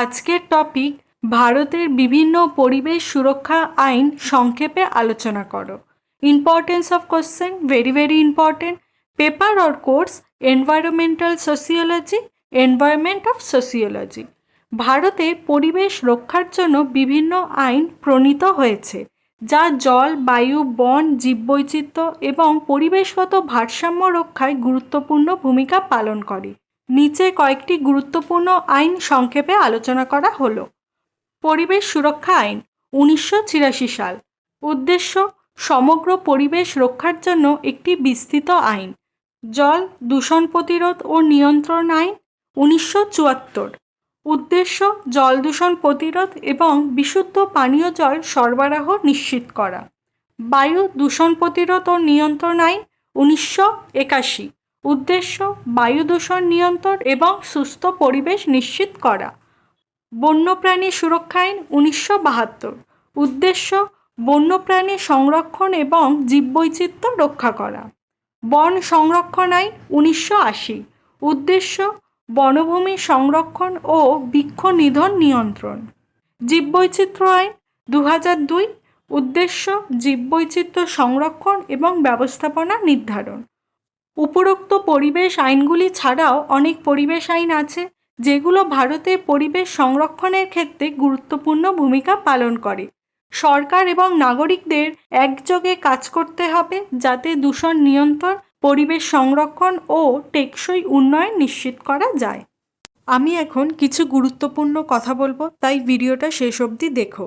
আজকের টপিক ভারতের বিভিন্ন পরিবেশ সুরক্ষা আইন সংক্ষেপে আলোচনা করো। Importance of question very very important paper or course environmental sociology environment of sociology ভারতে পরিবেশ রক্ষার জন্য বিভিন্ন আইন প্রণীত হয়েছে, যা জল, বায়ু, বন, জীববৈচিত্র্য এবং পরিবেশগত ভারসাম্য রক্ষায় গুরুত্বপূর্ণ ভূমিকা পালন করে। নিচে কয়েকটি গুরুত্বপূর্ণ আইন সংক্ষেপে আলোচনা করা হলো। পরিবেশ সুরক্ষা আইন, উনিশশো ছিয়াশি সাল। উদ্দেশ্য, সমগ্র পরিবেশ রক্ষার জন্য একটি বিস্তৃত আইন। জল দূষণ প্রতিরোধ ও নিয়ন্ত্রণ আইন, উনিশশো চুয়াত্তর। উদ্দেশ্য, জল দূষণ প্রতিরোধ এবং বিশুদ্ধ পানীয় জল সরবরাহ নিশ্চিত করা। বায়ু দূষণ প্রতিরোধ ও নিয়ন্ত্রণ আইন, উনিশশো একাশি। উদ্দেশ্য বায়ু দূষণ নিয়ন্ত্রণ এবং সুস্থ পরিবেশ নিশ্চিত করা। বন্যপ্রাণী সুরক্ষা আইন উনিশশো বাহাত্তর। উদ্দেশ্য বন্যপ্রাণী সংরক্ষণ এবং জীববৈচিত্র্য রক্ষা করা। বন সংরক্ষণ আইন উনিশশো আশি। উদ্দেশ্য বনভূমি সংরক্ষণ ও বৃক্ষ নিধন নিয়ন্ত্রণ। জীববৈচিত্র্য আইন দু দুই। উদ্দেশ্য জীববৈচিত্র্য সংরক্ষণ এবং ব্যবস্থাপনা নির্ধারণ। উপরোক্ত পরিবেশ আইনগুলি ছাড়াও অনেক পরিবেশ আইন আছে, যেগুলো ভারতে পরিবেশ সংরক্ষণের ক্ষেত্রে গুরুত্বপূর্ণ ভূমিকা পালন করে। সরকার এবং নাগরিকদের একযোগে কাজ করতে হবে যাতে দূষণ নিয়ন্ত্রণ, পরিবেশ সংরক্ষণ ও টেকসই উন্নয়ন নিশ্চিত করা যায়। আমি এখন কিছু গুরুত্বপূর্ণ কথা বলব, তাই ভিডিওটা শেষ অবধি দেখো।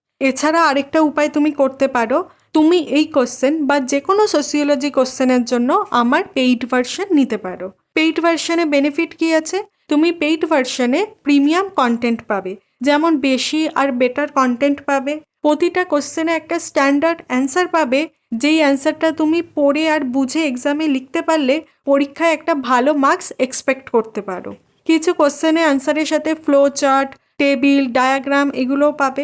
এছাড়া আরেকটা উপায় তুমি করতে পারো। তুমি এই কোশ্চেন বা যে কোনো সোসিওলজি কোশ্চেনের জন্য আমার পেইড ভার্সন নিতে পারো। পেইড ভার্সনে বেনিফিট কী আছে? তুমি পেইড ভার্সনে প্রিমিয়াম কন্টেন্ট পাবে। যেমন বেশি আর বেটার কন্টেন্ট পাবে। প্রতিটা কোশ্চেনে একটা স্ট্যান্ডার্ড অ্যান্সার পাবে। যেই অ্যান্সারটা তুমি পড়ে আর বুঝে এক্সামে লিখতে পারলে পরীক্ষায় একটা ভালো মার্কস এক্সপেক্ট করতে পারো। কিছু কোশ্চেনে অ্যান্সারের সাথে ফ্লো চার্ট টেবিল ডায়াগ্রাম এগুলোও পাবে।